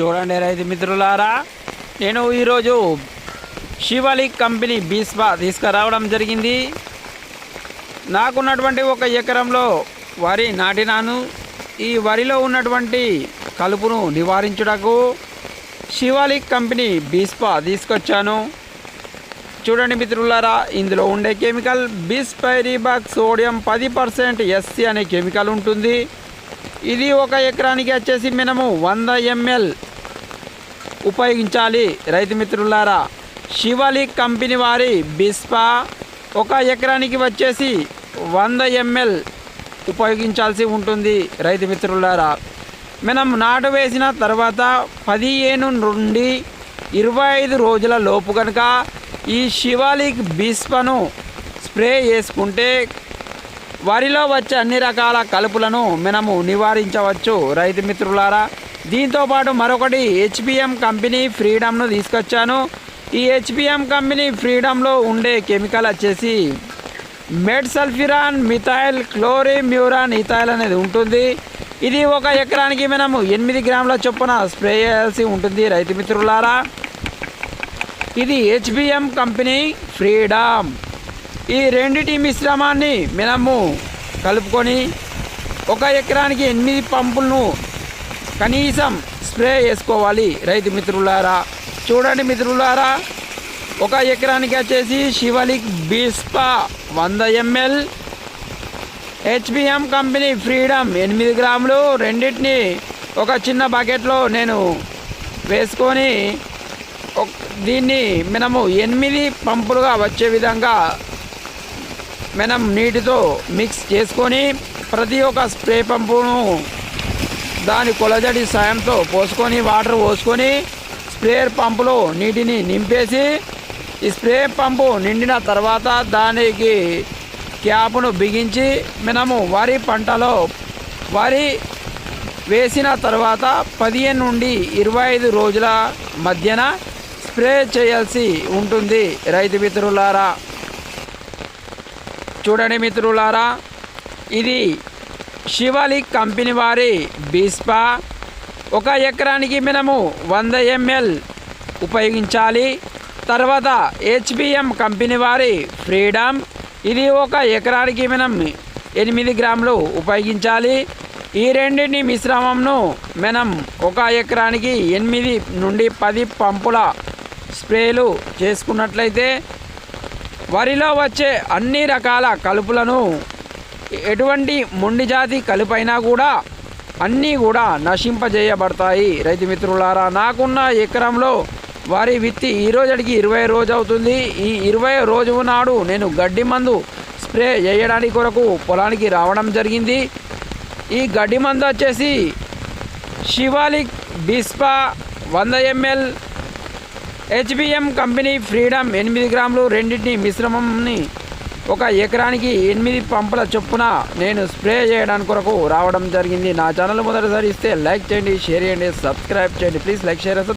చూడండి రైతు మిత్రులారా నేను ఈరోజు శివాలి కంపెనీ బీస్పా తీసుకురావడం జరిగింది. నాకున్నటువంటి ఒక ఎకరంలో వరి నాటినాను. ఈ వరిలో ఉన్నటువంటి కలుపును నివారించుటకు శివాలిక్ కంపెనీ బీస్పా తీసుకొచ్చాను. చూడండి మిత్రులారా ఇందులో ఉండే కెమికల్ బిస్పైరీబాక్ సోడియం పది పర్సెంట్ ఎస్సి అనే కెమికల్ ఉంటుంది. ఇది ఒక ఎకరానికి వచ్చేసి మినము వంద ఎంఎల్ ఉపయోగించాలి. రైతు మిత్రులారా శివలిక్ కంపెనీ వారి బిస్పా ఒక ఎకరానికి వచ్చేసి వంద ఎంఎల్ ఉపయోగించాల్సి ఉంటుంది రైతు మిత్రులారా. మనం నాటు వేసిన తర్వాత పదిహేను నుండి ఇరవై ఐదు రోజుల లోపు కనుక ఈ శివాలిక్ బిస్పను స్ప్రే చేసుకుంటే వరిలో వచ్చే అన్ని రకాల కలుపులను మనము నివారించవచ్చు రైతు మిత్రులారా. దీంతో పాటు మరొకటి హెచ్పిఎం కంపెనీ ఫ్రీడమ్ను తీసుకొచ్చాను. ఈ హెచ్పిఎం కంపెనీ ఫ్రీడమ్లో ఉండే కెమికల్ వచ్చేసి metsulfuron methyl chlorimuron ethyl అనేది ఉంటుంది. ఇది ఒక ఎకరానికి మనము ఎనిమిది గ్రాముల చొప్పున స్ప్రే చేయాల్సి ఉంటుంది రైతు మిత్రులారా. ఇది హెచ్బిఎం కంపెనీ ఫ్రీడమ్. ఈ రెండిటి మిశ్రమాన్ని మనము కలుపుకొని ఒక ఎకరానికి ఎనిమిది పంపులను కనీసం స్ప్రే వేసుకోవాలి రైతు మిత్రులారా చూడండి మిత్రులారా ఒక ఎకరానికి వచ్చేసి శివలిక్ బీస్పా వంద ఎంఎల్ హెచ్బిఎం కంపెనీ ఫ్రీడమ్ ఎనిమిది గ్రాములు రెండింటిని ఒక చిన్న బకెట్లో నేను వేసుకొని ఒక- దీన్ని మనము ఎనిమిది పంపులుగా వచ్చే విధంగా మనం నీటితో మిక్స్ చేసుకొని ప్రతి ఒక్క స్ప్రే పంపును దాని కొలజడి సాయంతో పోసుకొని వాటర్ పోసుకొని స్ప్రేయర్ పంపులో నీటిని నింపేసి ఈ స్ప్రే పంపు నిండిన తర్వాత దానికి క్యాప్ను బిగించి మనము వరి పంటలో వరి వేసిన తర్వాత పదిహేను నుండి ఇరవై ఐదు రోజుల మధ్యన స్ప్రే చేయాల్సి ఉంటుంది. రైతు మిత్రులారా చూడండి మిత్రులారా ఇది శివలిక్ కంపెనీ వారి బీస్పా ఒక ఎకరానికి మనము వంద ఎంఎల్ ఉపయోగించాలి. తర్వాత హెచ్బిఎం కంపెనీ వారి ఫ్రీడమ్ ఇది ఒక ఎకరానికి మనం ఎనిమిది గ్రాములు ఉపయోగించాలి. ఈ రెండింటి మిశ్రమంను మనం ఒక ఎకరానికి ఎనిమిది నుండి పది పంపుల స్ప్రేలు చేసుకున్నట్లయితే వరిలో వచ్చే అన్ని రకాల కలుపులను ఎటువంటి మొండి జాతి కలిపైనా కూడా అన్నీ కూడా నశింపజేయబడతాయి. రైతు మిత్రులారా నాకున్న ఎకరంలో వారి విత్తి ఈ ఇరవై రోజు అవుతుంది. ఈ ఇరవై రోజు నాడు నేను గడ్డి మందు స్ప్రే చేయడానికి కొరకు పొలానికి రావడం జరిగింది. ఈ గడ్డి మందు వచ్చేసి శివాలిక్ బిస్పా వంద ఎంఎల్ హెచ్బిఎం కంపెనీ ఫ్రీడమ్ ఎనిమిది గ్రాములు రెండింటిని మిశ్రమంని ఒక ఎకరానికి ఎనిమిది పంపుల చొప్పున నేను స్ప్రే చేయడానికి కొరకు రావడం జరిగింది. నా ఛానల్ మొదటిసారి ఇస్తే లైక్ చేయండి షేర్ చేయండి సబ్స్క్రైబ్ చేయండి. Please like share